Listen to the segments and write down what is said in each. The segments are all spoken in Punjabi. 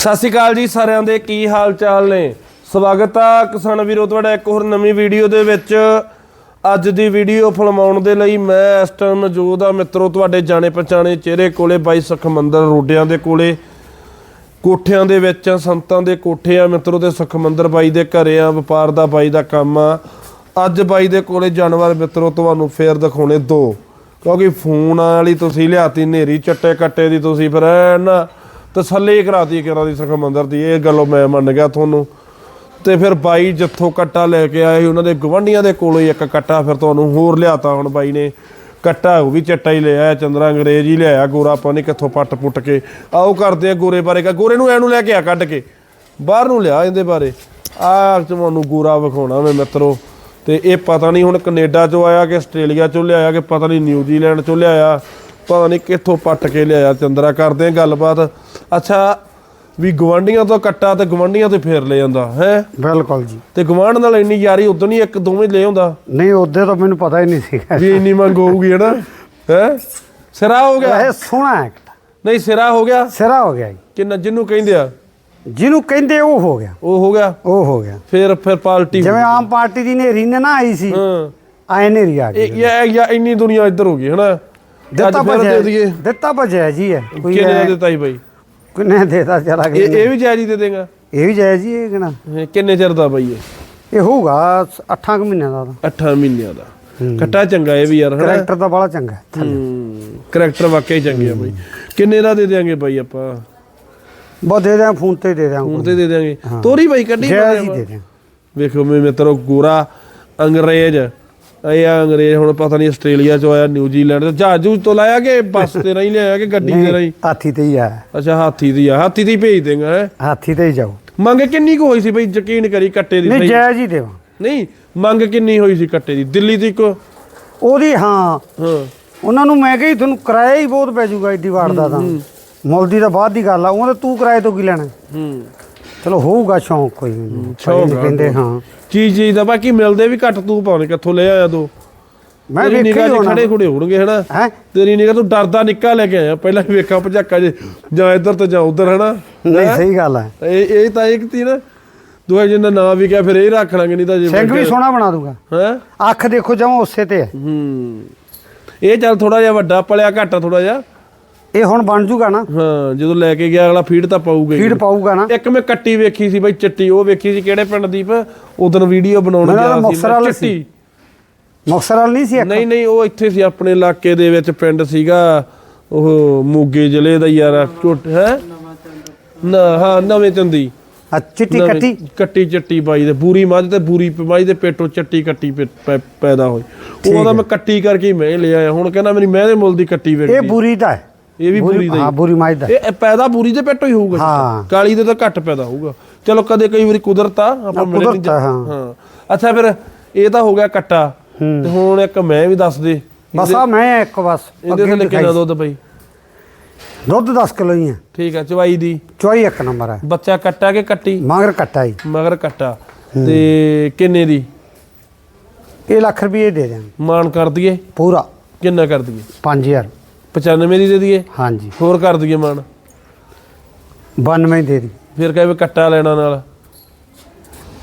ਸਤਿ ਸ਼੍ਰੀ ਅਕਾਲ ਜੀ ਸਾਰਿਆਂ ਦੇ ਕੀ ਹਾਲ ਚਾਲ ਨੇ? ਸਵਾਗਤ ਆ ਕਿਸਾਨ ਵੀਰੋ ਤੁਹਾਡਾ ਇੱਕ ਹੋਰ ਨਵੀਂ ਵੀਡੀਓ ਦੇ ਵਿੱਚ। ਅੱਜ ਦੀ ਵੀਡੀਓ ਫਿਲਮਾਉਣ ਦੇ ਲਈ ਮੈਂ ਇਸ ਟਾਈਮ ਮੌਜੂਦ ਆ। ਮਿੱਤਰੋ ਤੁਹਾਡੇ ਜਾਣੇ ਪਛਾਣੇ ਚਿਹਰੇ ਕੋਲੇ ਬਾਈ ਸੁਖਮੰਦਰ ਰੋਡਿਆਂ ਦੇ ਕੋਲੇ। ਕੋਠਿਆਂ ਦੇ ਵਿੱਚ ਆ, ਸੰਤਾਂ ਦੇ ਕੋਠੇ ਆ। ਮਿੱਤਰੋ ਤੇ ਸੁਖਮੰਦਰ ਬਾਈ ਦੇ ਘਰੇ ਆ ਵਪਾਰ ਦਾ ਬਾਈ ਦਾ ਕੰਮ ਆ। ਅੱਜ ਬਾਈ ਦੇ ਕੋਲੇ ਜਾਨਵਰ ਮਿੱਤਰੋ ਤੁਹਾਨੂੰ ਫੇਰ ਦਿਖਾਉਣੇ ਦੋ। ਕਿਉਂਕਿ ਫੋਨ ਵਾਲੀ ਤੁਸੀਂ ਲਿਆਤੀ ਨੇਰੀ ਚੱਟੇ ਕੱਟੇ ਦੀ ਤੁਸੀਂ ਫਿਰ ਐਨ ਨਾ ਤਸੱਲੀ ਕਰਾਤੀ ਕਿਰਾਂ ਦੀ ਸੁਖਮੰਦਰ ਦੀ ਇਹ ਗੱਲੋਂ ਮੈਂ ਮੰਨ ਗਿਆ ਤੁਹਾਨੂੰ। ਤੇ ਫਿਰ ਬਾਈ ਜਿੱਥੋਂ ਕੱਟਾ ਲੈ ਕੇ ਆਏ ਸੀ, ਉਹਨਾਂ ਦੇ ਗਵੰਡੀਆਂ ਦੇ ਕੋਲੋਂ ਹੀ ਇੱਕ ਕੱਟਾ ਫਿਰ ਤੁਹਾਨੂੰ ਹੋਰ ਲਿਆਤਾ ਹੁਣ ਬਾਈ ਨੇ। ਕੱਟਾ ਉਹ ਵੀ ਚੱਟਾ ਹੀ ਲਿਆ ਚੰਦਰਾ ਅੰਗਰੇਜ਼ ਹੀ ਲਿਆਇਆ ਗੋਰਾ ਆਪਾਂ ਨੇ ਕਿੱਥੋਂ ਪੱਟ ਪੁੱਟ ਕੇ। ਆਓ ਕਰਦੇ ਆ ਗੋਰੇ ਬਾਰੇ ਕਾ ਗੋਰੇ ਨੂੰ ਐਨੂੰ ਲੈ ਕੇ ਆ ਕੱਢ ਕੇ। ਬਾਹਰ ਨੂੰ ਲਿਆ ਇਹਦੇ ਬਾਰੇ। ਆ ਤੁਹਾਨੂੰ ਗੋਰਾ ਵਿਖਾਉਣਾ ਮੈਂ ਮਿੱਤਰੋ। ਤੇ ਇਹ ਪਤਾ ਨਹੀਂ ਹੁਣ ਕੈਨੇਡਾ ਚੋਂ ਆਇਆ ਕਿ ਆਸਟ੍ਰੇਲੀਆ ਚੋਂ ਲਿਆਇਆ ਕਿ ਪਤਾ ਨਹੀਂ ਨਿਊਜ਼ੀਲੈਂਡ ਚੋਂ ਲਿਆਇਆ। ਪਤਾ ਨਹੀਂ ਕਿੱਥੋਂ ਪੱਟ ਕੇ ਲਿਆਇਆ ਚੰਦਰਾ ਕਰਦੇ ਆ ਗੱਲਬਾਤ। ਅੱਛਾ ਵੀ ਗਵੰਡੀਆਂ ਤੋਂ ਕੱਟਾ ਤੇ ਗਵੰਡੀਆਂ ਤੋਂ ਫੇਰ ਲੈ ਜਾਂਦਾ ਹੈ? ਬਿਲਕੁਲ ਜੀ। ਤੇ ਗਵਾਂਢ ਨਾਲ ਇੰਨੀ ਯਾਰੀ ਉਦੋਂ ਨਹੀਂ ਇੱਕ ਦੋਵੇਂ ਲੈ ਆਉਂਦਾ? ਨਹੀਂ ਉਹਦੇ ਤਾਂ ਮੈਨੂੰ ਪਤਾ ਹੀ ਨਹੀਂ ਸੀਗਾ ਵੀ ਇੰਨੀ ਮੰਗ ਹੋਊਗੀ ਹਨਾ? ਹੈ? ਸਿਰਾ ਹੋ ਗਿਆ? ਇਹ ਸੋਹਣਾ ਹੈ। ਨਹੀਂ ਸਿਰਾ ਹੋ ਗਿਆ? ਸਿਰਾ ਹੋ ਗਿਆ ਜੀ। ਕਿੰਨਾ ਜਿੰਨੂੰ ਕਹਿੰਦੇ ਆ? ਜਿਹਨੂੰ ਕਹਿੰਦੇ ਉਹ ਹੋ ਗਿਆ। ਉਹ ਹੋ ਗਿਆ? ਉਹ ਹੋ ਗਿਆ। ਫੇਰ ਫਿਰ ਪਾਰਟੀ ਜਿਵੇਂ ਆਮ ਪਾਰਟੀ ਦੀ ਨੇਰੀ ਨੇ ਨਾ ਆਈ ਸੀ ਹਾਂ। ਆਏ ਨੇਰੀ ਆ ਗਈ। ਇਹ ਇੰਨੀ ਦੁਨੀਆ ਇੱਧਰ ਹੋ ਗਈ ਹਨਾ? ਦਿੱਤਾ ਦੇ ਭਜਿਆ ਦਈਏ। ਦਿੱਤਾ ਭਜਿਆ ਜੀ ਹੈ ਕੋਈ ਕਿੰਨੇ ਦਾ ਦਿੱਤਾ ਹੀ ਬਾਈ? ਕਿੰਨੇ ਦੇਤਾ ਚਲਾ ਗਿਆ ਇਹ ਵੀ ਜਾਇਜ਼ ਦੇ ਦੇਗਾ? ਇਹ ਵੀ ਜਾਇਜ਼ ਜੀ ਇਹ ਕਿਹਣਾ ਕਿੰਨੇ ਚਿਰ ਦਾ ਬਾਈ ਇਹ? ਇਹ ਹੋਊਗਾ 8 ਕੁ ਮਹੀਨਿਆਂ ਦਾ 8 ਮਹੀਨਿਆਂ ਦਾ। ਕੱਟਾ ਚੰਗਾ ਇਹ ਵੀ ਯਾਰ ਹਨਾ? ਕਰੈਕਟਰ ਤਾਂ ਬੜਾ ਚੰਗਾ ਹੈ ਥੱਲੇ। ਕਰੈਕਟਰ ਵਾਕਈ ਚੰਗੇ ਆ ਬਾਈ। ਕਿੰਨੇ ਦਾ ਦੇ ਦੇਾਂਗੇ ਬਾਈ ਆਪਾਂ? ਬਹੁਤ ਦੇ ਦਿਆਂ ਫੋਨ ਤੇ ਦੇ ਦਿਆਂ ਹੁਣ ਤੇ ਦੇ ਦੇਾਂਗੇ ਤੋਰੀ ਬਾਈ ਕੱਢੀ ਜਾਇਜ਼ ਹੀ ਦੇ ਵੇਖੋ ਮੇਰੇ ਮਿੱਤਰੋ ਗੋਰਾ ਅੰਗਰੇਜ਼। ਇਹ ਆ ਅੰਗਰੇਜ਼ ਹੁਣ ਪਤਾ ਨਹੀਂ ਆਸਟ੍ਰੇਲੀਆ ਚ ਆਇਆ ਨਿਊਜ਼ੀਲੈਂਡ ਤੋਂ ਜਹਾਜ਼ ਜੂਜ ਤੋਂ ਲਾਇਆ ਕਿ ਬੱਸ ਤੇ ਨਹੀਂ ਲਿਆਇਆ ਕਿ ਗੱਡੀ ਤੇ ਨਹੀਂ ਹਾਥੀ ਤੇ ਹੀ ਆ। ਅੱਛਾ ਹਾਥੀ ਦੀ ਆ। ਹਾਥੀ ਦੀ ਭੇਜ ਦੇਗਾ ਹੈ? ਹਾਥੀ ਤੇ ਹੀ ਜਾਓ। ਮੰਗ ਕਿੰਨੀ ਕੁ ਹੋਈ ਸੀ ਬਈ ਯਕੀਨ ਕਰੀ ਕੱਟੇ ਦੀ ਨਹੀਂ? ਜਾਇਜ਼ ਹੀ ਦੇਵਾਂ ਨਹੀਂ ਮੰਗ ਕਿੰਨੀ ਹੋਈ ਸੀ ਕੱਟੇ ਦੀ? ਦਿੱਲੀ ਦੀ ਕੋ ਉਹਦੀ ਹਾਂ। ਹਾਂ। ਉਹਨਾਂ ਨੂੰ ਮੈਂ ਕਹੀ ਤੁਹਾਨੂੰ ਕਿਰਾਇਆ ਹੀ ਬਹੁਤ ਪੈ ਜਾਊਗਾ ਏਡੀ ਵਾਰ ਦਾ। ਤਾਂ ਮੁੱਲ ਦੀ ਤਾਂ ਬਾਅਦ ਦੀ ਗੱਲ ਆ ਉਹ ਤਾਂ ਤੂੰ ਕਿਰਾਏ ਤੋਂ ਕੀ ਲੈਣਾ? ਹੂੰ। ਚਲੋ ਹੋਊਗਾ ਸ਼ੌਂਕ ਕੋਈ ਸ਼ੌਂਕ ਆ ਕਹਿੰਦੇ ਹਾਂ। ਚੀਜ਼ ਚੀਜ਼ ਦਾ ਬਾਕੀ ਮਿਲਦੇ ਵੀ ਘੱਟ ਤੂੰ ਪਾਉਣੇ ਕਿੱਥੋਂ ਲੈ ਆਇਆ ਦੋ ਮੈਂ ਤੇਰੀ ਵੇਖਿਆ ਨਿਗਾਹ ਹੀ 'ਚ ਹੋਣਾ। ਖੜੇ ਖੁੜੇ ਹੋਣਗੇ ਹਨਾ? ਹੈ? ਤੇਰੀ ਨਿਗਾਹ ਤੂੰ ਡਰਦਾ ਨਿੱਕਾ ਲੈ ਕੇ ਆਇਆ ਪਹਿਲਾਂ ਵੀ ਵੇਖਾਂ ਭਜਾਕਾ ਜੇ ਜਾਂ ਇੱਧਰ ਤੇ ਜਾਂ ਉੱਧਰ ਹਨਾ? ਨਹੀਂ ਸਹੀ ਗੱਲ ਹੈ ਇਹ ਇਹ ਤਾਂ ਇੱਕ ਤੀ ਨਾ ਦੂਆ ਜਿੰਦਾ ਨਾਂ ਵੀ ਕਿਹਾ ਫਿਰ ਇਹ ਰੱਖ ਲਾਂਗੇ ਨਹੀਂ ਤਾਂ ਜੇ ਸਿੰਘ ਵੀ ਸੋਹਣਾ ਬਣਾ ਦੂੰਗਾ। ਹੈ? ਅੱਖ ਦੇਖੋ ਜਮਾ ਉਸੇ ਤੇ ਹੈ। ਹੂੰ। ਇਹ ਚੱਲ ਥੋੜਾ ਜਿਹਾ ਵੱਡਾ ਪਲਿਆ ਘੱਟ ਥੋੜਾ ਜਿਹਾ। ਇਹ ਹੁਣ ਬਣ ਜੂਗਾ ਨਾ। ਹਾਂ ਜਦੋਂ ਲੈ ਕੇ ਗਿਆ ਅਗਲਾ ਫੀਡ ਤਾਂ ਪਾਊਗਾ ਹੀ। ਫੀਡ ਪਾਊਗਾ ਨਾ। ਇੱਕ ਮੈਂ ਕੱਟੀ ਵੇਖੀ ਸੀ ਬਈ ਚਿੱਟੀ ਉਹ ਵੇਖੀ ਸੀ ਕਿਹੜੇ ਪਿੰਡ ਦੀ ਉਦੋਂ ਵੀਡੀਓ ਬਣਾਉਣ ਗਿਆ ਸੀ ਮੁਕਤਸਰ ਮੈਂ, ਵਾਲੇ ਚਿੱਟੀ। ਮੁਕਤਸਰ ਵਾਲ ਨਹੀਂ ਸੀ ਇੱਕ? ਨਹੀਂ ਨਹੀਂ ਉਹ ਇੱਥੇ ਸੀ ਆਪਣੇ ਇਲਾਕੇ ਦੇ ਵਿੱਚ ਪਿੰਡ ਸੀਗਾ। ਉਹ ਮੋਗੇ ਜ਼ਿਲ੍ਹੇ ਦਾ ਯਾਰ ਝੁੱਟ ਹੈ? ਨਾ ਹਾਂ ਨਵੇਂ ਚੰਦੀ। ਆ ਚਿੱਟੀ ਨਵੇਂ- ਕੱਟੀ? ਕੱਟੀ ਚੱਟੀ ਬਾਈ ਦੇ ਬੂਰੀ ਮੱਝ ਤੇ ਬੂਰੀ ਮੱਝ ਦੇ ਪੇਟੋਂ ਚੱਟੀ ਕੱਟੀ ਪੈ- ਪੈ- ਪੈਦਾ ਹੋਈ। ਉਹਦਾ ਮੈਂ ਕੱਟੀ ਕਰਕੇ ਹੀ ਮੈਂ ਲਿਆ ਆਇਆ ਹੁਣ ਕਹਿੰਦਾ ਮੇਰੀ ਮੈਂ ਦੇ ਮੁੱਲ ਦੀ ਕੱਟੀ ਵੇਚ ਇਹ ਬੁਰੀ ਦਾ ਹੈ। ਇਹ ਵੀ ਬੂਰੀ ਦਾ ਹਾਂ ਹੀ ਬੁਰੀ ਮਾਈ ਦਾ। ਇਹ ਇਹ ਪੈਦਾ ਬੂਰੀ ਦੇ ਪੇਟੋਂ ਹੀ ਹੋਊਗਾ ਹਾਂ। ਕਾਲੀ ਦੇ ਤਾਂ ਘੱਟ ਪੈਦਾ ਹੋਊਗਾ। ਚਲੋ ਕਦੇ ਕਈ ਵਾਰੀ ਕੁਦਰਤ ਆ ਆਪਾਂ ਮਿਲੇ ਕੁਦਰਤ ਆ, ਹਾਂ। ਹਾਂ। ਅੱਛਾ ਫਿਰ ਇਹ ਤਾਂ ਹੋ ਗਿਆ ਕੱਟਾ। ਤੇ ਹੁਣ ਇੱਕ ਮੈਂ ਵੀ ਦੱਸ ਦੇ। ਬਸ ਆ ਮੈਂ ਇੱਕ ਬਸ ਇਹਦੇ ਅੱਗੇ ਥੱਲੇ ਕਿੰਨਾ ਦੁੱਧ ਬਈ? ਦੁੱਧ 10 ਕਿਲੋ ਹੀ ਹੈ। ਠੀਕ ਆ ਚਵਾਈ ਦੀ। ਚੋਈ ਇੱਕ ਨੰਬਰ ਹੈ। ਬੱਚਾ ਕੱਟਾ ਕਿ ਕੱਟੀ? ਮਗਰ ਕੱਟਾ ਹੀ ਮਗਰ ਕੱਟਾ। ਤੇ ਕਿੰਨੇ ਦੀ? ਇਹ ਲੱਖ ਰੁਪਏ ਦੇ ਦਿਆਂ ਮਾਨ ਕਰ ਦਈਏ। ਪੂਰਾ। ਕਿੰਨਾ ਕਰ ਦਈਏ? 5000 95 ਦੀ ਦੇ ਦਈਏ? ਹਾਂਜੀ। ਹੋਰ ਕਰ ਦਈਏ ਮਾਨ। 92 ਦੇ ਦੀ। ਫਿਰ ਕਹੇ ਵੀ ਕੱਟਾ ਲੈਣਾ ਨਾਲ।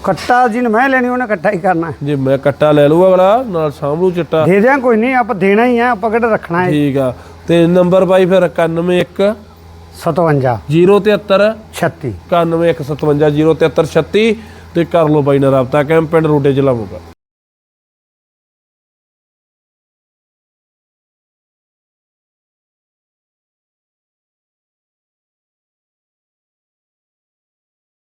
ਕੱਟਾ ਜਿਹਨੇ ਮੈਂ ਲੈਣੀ ਉਹਨੇ ਕੱਟਾ ਹੀ ਕਰਨਾ। ਜੇ ਮੈਂ ਕੱਟਾ ਲੈ ਲੂ ਅਗਲਾ ਨਾਲ ਸਾਂਭਲੂ ਚਿੱਟਾ। ਦੇ ਦਿਆਂ ਕੋਈ ਨਹੀਂ ਆਪਾਂ ਦੇਣਾ ਹੀ ਆ ਆਪਾਂ ਕਿਹੜਾ ਰੱਖਣਾ ਹੈ? ਠੀਕ ਆ। ਤੇ ਨੰਬਰ ਬਾਈ ਫਿਰ 91 57 073 36 91 157 073 36 ਤੇ ਕਰ ਲਓ ਬਾਈ ਨਾਲ ਰਾਬਤਾ ਕੈਂਪ ਪਿੰਡ ਰੋਡੇ ਜ਼ਿਲ੍ਹਾ ਮੋਗਾ